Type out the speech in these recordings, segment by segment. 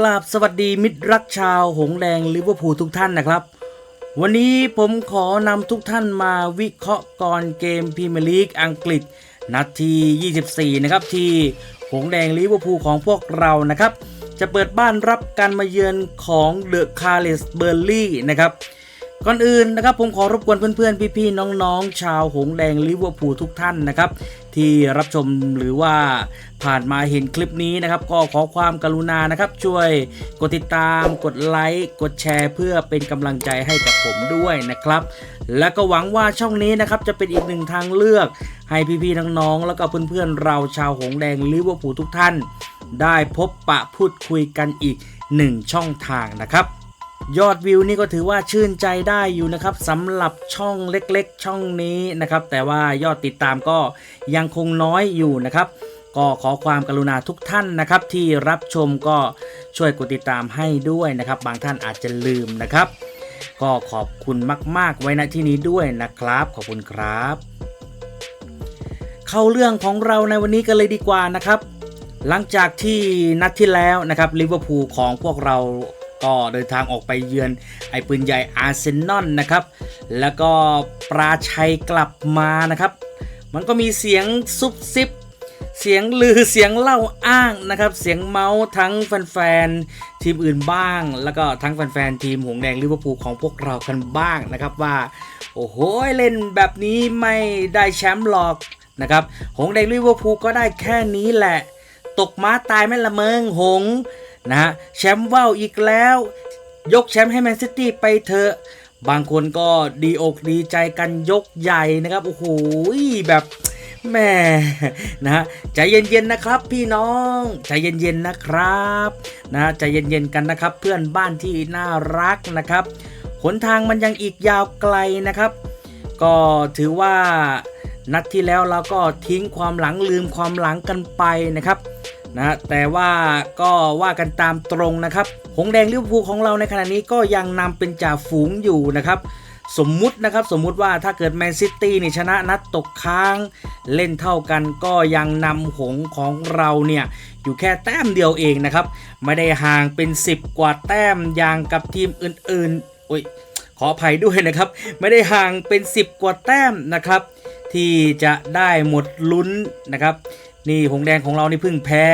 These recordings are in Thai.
กราบสวัสดีมิตรรักชาวหงแดงลิเวอร์พูลทุกท่านนะครับ วันนี้ผมขอนำทุกท่านมาวิเคราะห์ก่อนเกมพรีเมียร์ลีกอังกฤษ นัดที่ 24 นะครับที่หงแดงลิเวอร์พูลของพวกเรานะครับ จะเปิดบ้านรับการมาเยือนของเดอะคาร์เลสเบอร์ลี่นะครับก่อนอื่นนะครับผมขอรบกวนเพื่อนๆ พี่ๆ น้องๆ ชาวหงแดงลิเวอร์พูลทุกท่านนะครับ ที่รับชมหรือว่าผ่านมาเห็นคลิปนี้นะครับ ก็ขอความกรุณานะครับ ช่วยกดติดตาม กดไลค์ กดแชร์ เพื่อเป็นกำลังใจให้กับผมด้วยนะครับ และก็หวังว่าช่องนี้นะครับจะเป็นอีกหนึ่งทางเลือก ให้พี่ๆน้องๆแล้วก็เพื่อนๆเราชาวหงแดงลิเวอร์พูลทุกท่าน ได้พบปะพูดคุยกันอีกหนึ่งช่องทางนะครับ ยอดวิวนี่ก็ถือว่าชื่นใจได้อยู่นะครับสำหรับช่องเล็กๆ ช่องนี้นะครับ แต่ว่ายอดติดตามก็ยังคงน้อยอยู่นะครับ ก็ขอความกรุณาทุกท่านนะครับ ที่รับชมก็ช่วยกดติดตามให้ด้วยนะครับ บางท่านอาจจะลืมนะครับ ก็ขอบคุณมาก ๆ ไว้ณที่นี้ด้วยนะครับ ขอบคุณครับ เข้าเรื่องของเราในวันนี้กันเลยดีกว่านะครับ หลังจากที่นัดที่แล้วนะครับลิเวอร์พูลของพวกเรา ก็เดินทางออกไปเยือนไอ้ปืนใหญ่อาร์เซนอลนะครับ แล้วก็ปราชัยกลับมานะครับ มันก็มีเสียงซุบซิบเสียงลือเสียงเล่าอ้างนะครับ เสียงเมาส์ทั้งแฟนๆทีมอื่นบ้าง แล้วก็ทั้งแฟนๆทีมหงแดงลิเวอร์พูลของพวกเรากันบ้างนะครับว่า โอ้โหเล่นแบบนี้ไม่ได้แชมป์หรอกนะครับหงแดงลิเวอร์พูลก็ได้แค่นี้แหละ ตกม้าตายไม่ละเมิงหง นะฮะแชมป์ว่าวอีกแล้ว ยกแชมป์ให้แมนซิตี้ไปเถอะ บางคนก็ดีอกดีใจกันยกใหญ่นะครับ โอ้โหแบบแม่นะฮะใจเย็นๆนะครับพี่น้องใจเย็นๆนะครับนะใจเย็นๆกันนะครับเพื่อนบ้านที่น่ารักนะครับหนทางมันยังอีกยาวไกลนะครับ ก็ถือว่านัดที่แล้วเราก็ทิ้งความหลังลืมความหลังกันไปนะครับ นะแต่ว่าก็ว่ากันตามตรงนะครับ หงแดงลิเวอร์พูลของเราในขณะนี้ก็ยังนำเป็นจ่าฝูงอยู่นะครับสมมุตินะครับสมมุติว่าถ้าเกิดแมนซิตี้นี่ชนะนัดตกค้างเล่นเท่ากันก็ยังนำหงของเราเนี่ยอยู่แค่แต้มเดียวเองนะครับ ไม่ได้ห่างเป็น 10 กว่าแต้มอย่างกับทีมอื่นๆโอ้ยขออภัยด้วยนะครับ ไม่ได้ห่างเป็น 10 กว่าแต้มนะครับ ที่จะได้หมดลุ้นนะครับ นี่หงแดงของเรานี่เพิ่งแพ้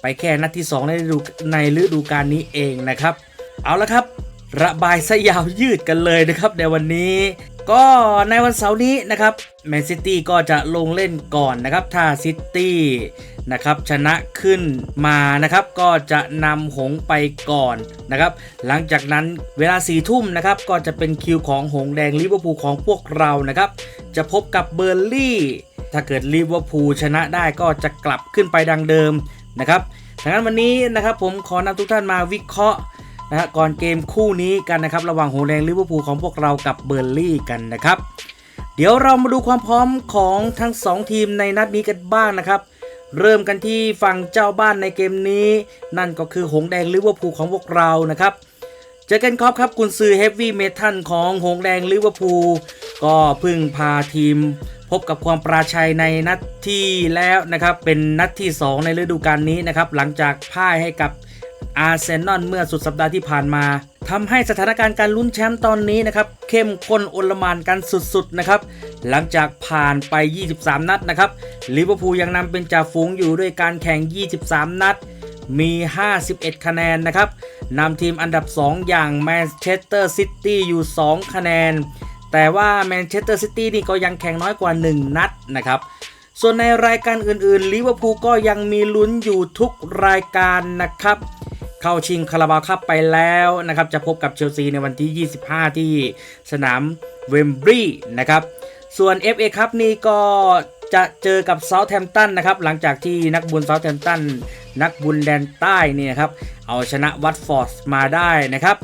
ไปแค่นัดที่ 2 ในฤดูในฤดูกาลนี้เองนะครับ เอาละครับ ระบายซะยาวยืดกันเลยนะครับในวันนี้ ก็ในวันเสาร์นี้นะครับแมนซิตี้ก็จะลงเล่นก่อนนะครับถ้าซิตี้นะครับชนะขึ้นมานะครับก็จะนำหงไปก่อนนะครับหลังจากนั้นเวลาสี่ทุ่มนะครับก็จะเป็นคิวของหงแดงลิเวอร์พูลของพวกเรานะครับจะพบกับเบอร์ลี่ ถ้าเกิดลิเวอร์พูลชนะได้ก็จะกลับขึ้นไปดังเดิมนะครับดังนั้นวันนี้นะครับผมขอนำทุกท่านมาวิเคราะห์นะฮะก่อนเกมคู่นี้กันนะครับระหว่างโฮแดงลิเวอร์พูลของพวกเรากับเบอร์ลี่กันนะครับเดี๋ยวเรามาดูความพร้อมของทั้ง 2 ทีมในนัดนี้กันบ้างนะครับ เริ่มกันที่ฝั่งเจ้าบ้านในเกมนี้ นั่นก็คือหงแดงลิเวอร์พูลของพวกเรานะครับเจอกันครับครับกุนซือเฮฟวี่เมทัลของหงแดงลิเวอร์พูลก็เพึ่งพาทีม พบกับความปราชัยในนัดที่แล้วนะครับ เป็นนัดที่ 2 ในฤดูกาลนี้นะครับ หลังจากพ่ายให้กับอาร์เซนอลเมื่อสุดสัปดาห์ที่ผ่านมาทำให้สถานการณ์การลุ้นแชมป์ตอนนี้นะครับ เข้มข้นโอลมานกันสุดๆนะครับ หลังจากผ่านไป 23 นัดนะครับลิเวอร์พูลยังนำเป็นจ่าฝูงอยู่ด้วยการแข่ง 23 นัด มี 51 คะแนนนะครับนำทีมอันดับ 2 อย่างแมนเชสเตอร์ซิตี้อยู่ 2 คะแนน แต่ว่าแมนเชสเตอร์ซิตี้นี่ก็ยังแข่งน้อยกว่า 1 นัดนะครับ ส่วนในรายการอื่นๆลิเวอร์พูลก็ยังมีลุ้นอยู่ทุกรายการนะครับ เข้าชิงคาราบาคัพไปแล้วนะครับ จะพบกับเชลซีในวันที่ 25 ที่สนามเวมบรีย์นะครับ ส่วน FA ครับนี่ก็จะเจอกับเซาท์แ m ม t ตันนะครับ หลังจากที่นักบุญเซาท์แ m ม t ตันนักบุญแดนใต้เนี่ยครับ เอาชนะวัตฟอร์ดมาได้นะครับ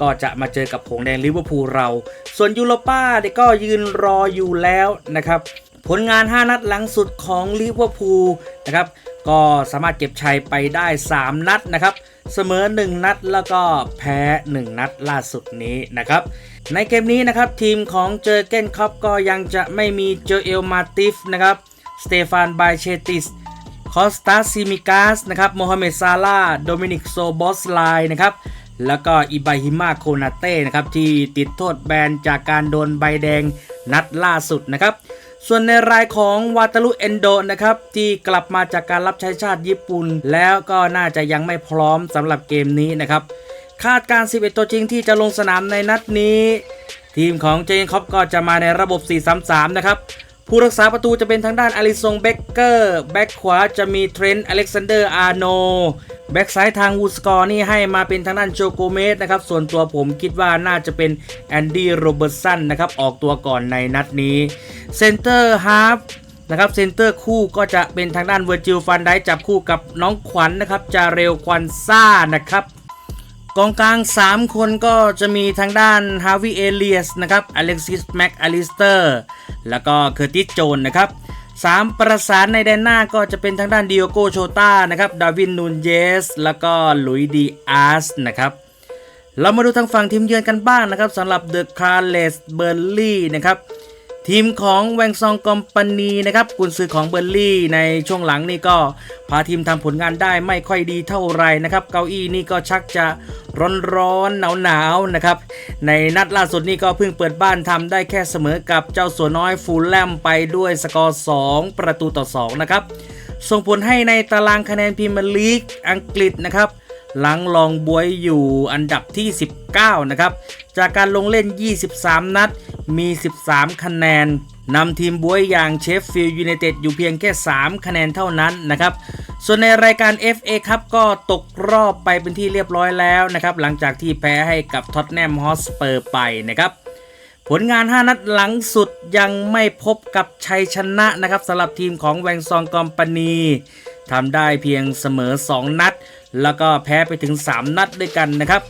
ก็จะมาเจอกับหงแดงลิเวอร์พูลเรา ส่วนยูโรป้าเนี่ยก็ยืนรออยู่แล้วนะครับผลงาน 5 นัดหลังสุดของลิเวอร์พูลนะครับก็สามารถเก็บชัยไปได้ 3 นัดนะครับ เสมอ 1 นัดแล้วก็แพ้ 1 นัดล่าสุดนี้นะครับ ในเกมนี้นะครับทีมของเจอเกนคอปก็ยังจะไม่มีโจอเอลมาติฟนะครับสเตฟานไบเชติสคอสตาซิมิกาสนะครับโมฮัมเหม็ดซาลาโดมินิกโซบอสไลนะครับ แล้วก็อิบาฮิมาโคนาเต้นะครับที่ติดโทษแบนจากการโดนใบแดงนัดล่าสุดนะครับ ส่วนในรายของวาตาลุเอนโดนะครับที่กลับมาจากการรับใช้ชาติญี่ปุ่น แล้วก็น่าจะยังไม่พร้อมสำหรับเกมนี้นะครับ คาดการณ์11 ตัวจริงที่จะลงสนามในนัดนี้ ทีมของเจนคอปก็จะมาในระบบ 4-3-3 นะครับผู้รักษาประตูจะเป็นทางด้านอลิซงเบเกอร์ แบ็กขวาจะมีเทรนต์อเล็กซานเดอร์อาร์โน แบ็กซ้ายทางวูสกอร์นี่ให้มาเป็นทางด้านโจโกเมสนะครับ ส่วนตัวผมคิดว่าน่าจะเป็นแอนดี้โรเบิร์ตสันนะครับ ออกตัวก่อนในนัดนี้เซนเตอร์ฮาฟนะครับเซนเตอร์คู่ก็จะเป็นทางด้านเวอร์จิลฟันได้จับคู่กับน้องขวัญนนะครับ จาเรลควันซ่านะครับกองกลาง 3 คนก็จะมีทางด้านฮาวิเอเลียสนะครับอเล็กซิสแม็กอลิสเตอร์แล้วก็เคอร์ติสโจนนะครับ สามประสานในแดนหน้าก็จะเป็นทางด้านดิโอโกโชตานะครับดาวินนูนเยส แล้วก็ลุยดีอาร์สนะครับเรามาดูทางฝั่งทีมเยือนกันบ้างนะครับสำหรับเดอะคาร์เลสเบอร์ลี่นะครับ ทีมของแวงซองกอมปานีนะครับกุนซือของเบอร์ลี่ในช่วงหลังนี่ก็พาทีมทำผลงานได้ไม่ค่อยดีเท่าไหร่นะครับ เก้าอี้นี่ก็ชักจะร้อนๆหนาวๆนะครับ ในนัดล่าสุดนี่ก็เพิ่งเปิดบ้านทำได้แค่เสมอกับเจ้าสัวน้อยฟูลแลมไปด้วยสกอร์ 2 ประตูต่อ 2 นะครับ ส่งผลให้ในตารางคะแนนพรีเมียร์ลีกอังกฤษนะครับ หลังลองบวยอยู่อันดับที่ 19 นะครับ จากการลงเล่น 23 นัด มี 13 คะแนนนำทีมบวยอย่างเชฟฟิลด์ยูไนเต็ดอยู่เพียงแค่ 3 คะแนนเท่านั้นนะครับ ส่วนในรายการ FA ครับก็ตกรอบไปเป็นที่เรียบร้อยแล้วนะครับ หลังจากที่แพ้ให้กับท็อตแนมฮอสเปอร์ไปนะครับผลงาน 5 นัดหลังสุดยังไม่พบกับชัยชนะนะครับสำหรับทีมของแวงซองกอมปานี ทำได้เพียงเสมอ 2 นัด แล้วก็แพ้ไปถึง 3 นัดด้วยกันนะครับ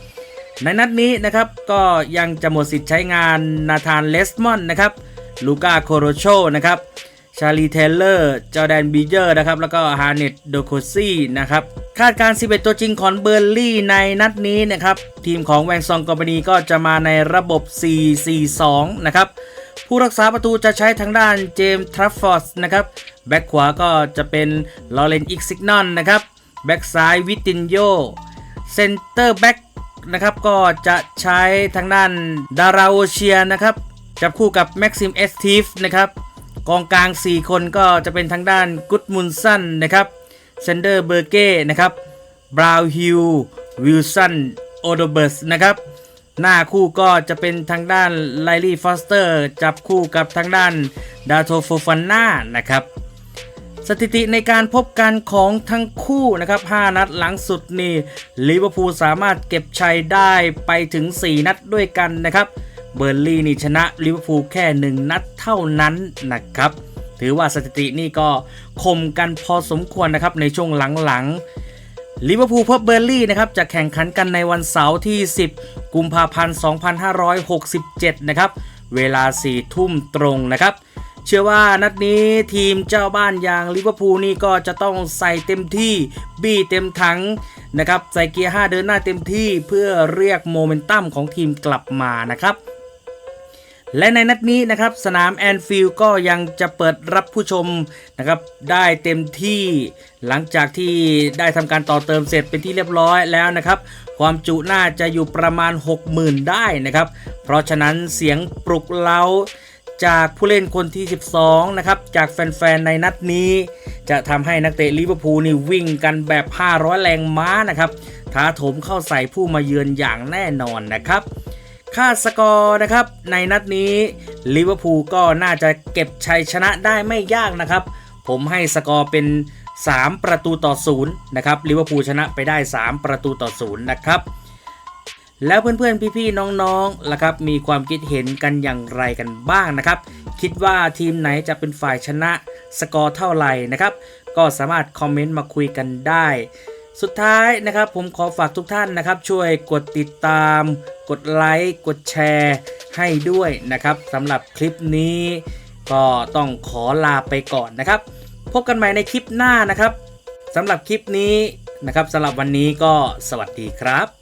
ในนัดนี้นะครับก็ยังจะหมดสิทธิ์ใช้งานนาธานเลสมอนนะครับลูกาโคโรโชนะครับชาลีเทเลอร์จอแดนบีเจอร์นะครับแล้วก็ฮาเนตโดโคซี่นะครับคาดการณ์11 ตัวจริงของเบอร์ลี่ในนัดนี้นะครับทีมของแวงซองกอมปานีก็จะมาในระบบ 4-4-2 นะครับผู้รักษาประตูจะใช้ทางด้านเจมส์ทรัฟฟอร์ดนะครับ แบ็กขวาก็จะเป็นลอเรนอิกซิกนอนนะครับแบ็กซ้ายวิตินโยเซนเตอร์แบ็กนะครับก็จะใช้ทางด้านดาราโอเชียนะครับจับคู่กับแม็กซิมเอสทีฟนะครับกองกลาง 4 คนก็จะเป็นทางด้านกุดมุนสันนะครับเซนเดอร์เบอร์เก้นะครับบราวฮิลวิลสันโอโดเบิร์สนะครับหน้าคู่ก็จะเป็นทางด้านไลลี่ฟอสเตอร์ จับคู่กับทางด้านดาโทโฟฟาน่านะครับ สถิติในการพบกันของทั้งคู่นะครับ 5 นัดหลังสุดนี่ลิเวอร์พูลสามารถเก็บชัยได้ไปถึง 4 นัดด้วยกันนะครับ เบอร์ลี่นี่ชนะลิเวอร์พูลแค่ 1 นัดเท่านั้นนะครับ ถือว่าสถิตินี่ก็คมกันพอสมควรนะครับในช่วงหลังๆลิเวอร์พูลพบเบอร์ลี่นะครับจะแข่งขันกันในวันเสาร์ที่ 10 กุมภาพันธ์ 2567 นะครับ เวลา 4 ทุ่มตรงนะครับ เชื่อว่านัดนี้ทีมเจ้าบ้านอย่างลิเวอร์พูลนี่ก็จะต้องใส่เต็มที่บี้เต็มถังนะครับใส่เกียร์5เดินหน้าเต็มที่เพื่อเรียกโมเมนตัมของทีมกลับมานะครับ และในนัดนี้นะครับสนามแอนฟิลด์ก็ยังจะเปิดรับผู้ชมนะครับได้เต็มที่หลังจากที่ได้ทำการต่อเติมเสร็จเป็นที่เรียบร้อยแล้วนะครับ ความจุน่าจะอยู่ประมาณ 60,000 ได้นะครับ เพราะฉะนั้นเสียงปลุกเร้า จากผู้เล่นคนที่ 12 นะครับ จากแฟน ๆ ในนัดนี้ จะทำให้นักเตะลิเวอร์พูลนี่วิ่งกันแบบ 500 แรงม้านะครับท้าโถมเข้าใส่ผู้มาเยือนอย่างแน่นอนนะครับค่าสกอร์นะครับ ในนัดนี้ลิเวอร์พูลก็น่าจะเก็บชัยชนะได้ไม่ยากนะครับ ผมให้สกอร์เป็น 3 ประตูต่อ 0 นะครับลิเวอร์พูลชนะไปได้ 3 ประตูต่อ 0 นะครับ แล้วเพื่อนๆ พี่ๆ น้องๆล่ะครับ มีความคิดเห็นกันอย่างไรกันบ้างนะครับ คิดว่าทีมไหนจะเป็นฝ่ายชนะสกอร์เท่าไหร่นะครับ ก็สามารถคอมเมนต์มาคุยกันได้ สุดท้ายนะครับ ผมขอฝากทุกท่านนะครับ ช่วยกดติดตาม กดไลค์ กดแชร์ให้ด้วยนะครับสำหรับคลิปนี้ ก็ต้องขอลาไปก่อนนะครับ พบกันใหม่ในคลิปหน้านะครับสำหรับคลิปนี้นะครับสำหรับวันนี้ก็สวัสดีครับ